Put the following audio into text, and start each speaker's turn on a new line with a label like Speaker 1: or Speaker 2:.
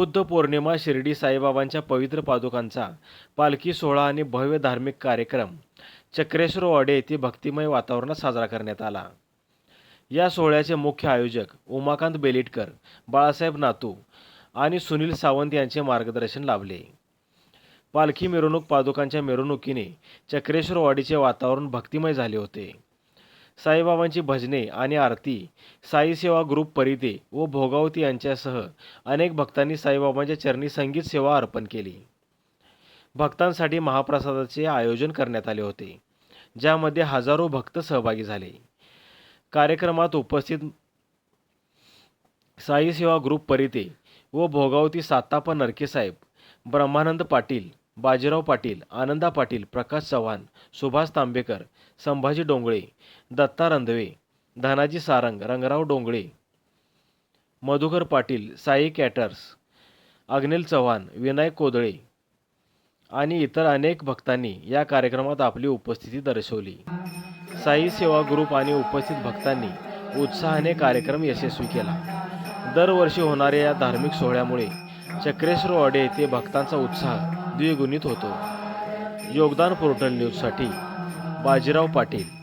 Speaker 1: बुद्ध पौर्णिमा शिर्डी साईबाबांच्या पवित्र पादुकांचा पालखी सोहळा आणि भव्य धार्मिक कार्यक्रम चक्रेश्वर वाडे येथे भक्तिमय वातावरणात साजरा करण्यात आला. या सोहळ्याचे मुख्य आयोजक उमाकांत बेलिटकर बाळासाहेब नातू आणि सुनील सावंत यांचे मार्गदर्शन लाभले. पालखी मिरवणूक पादुकांच्या मिरवणुकीने चक्रेश्वर वाडीचे वातावरण भक्तिमय झाले होते. साईबाबांची भजने आणि आरती साई सेवा ग्रुप परिते व भोगावती यांच्यासह अनेक भक्तांनी साईबाबांच्या चरणी संगीत सेवा अर्पण केली. भक्तांसाठी महाप्रसादाचे आयोजन करण्यात आले होते ज्यामध्ये हजारो भक्त सहभागी झाले. कार्यक्रमात उपस्थित साई सेवा ग्रुप परिते व भोगावती सातापा नरकेसाहेब ब्रह्मानंद पाटील बाजीराव पाटील आनंदा पाटील प्रकाश चव्हाण सुभाष तांबेकर संभाजी डोंगळे दत्ता रंधवे धनाजी सारंग रंगराव डोंगळे मधुकर पाटील साई कॅटर्स अग्निल चव्हाण विनायक कोदळे आणि इतर अनेक भक्तांनी या कार्यक्रमात आपली उपस्थिती दर्शवली. साई सेवा ग्रुप आणि उपस्थित भक्तांनी उत्साहाने कार्यक्रम यशस्वी केला. दरवर्षी होणाऱ्या या धार्मिक सोहळ्यामुळे चक्रेश्वर वाडे येथे भक्तांचा उत्साह द्विगुणित होतो. योगदान पोर्टल न्यूजसाठी बाजीराव पाटील.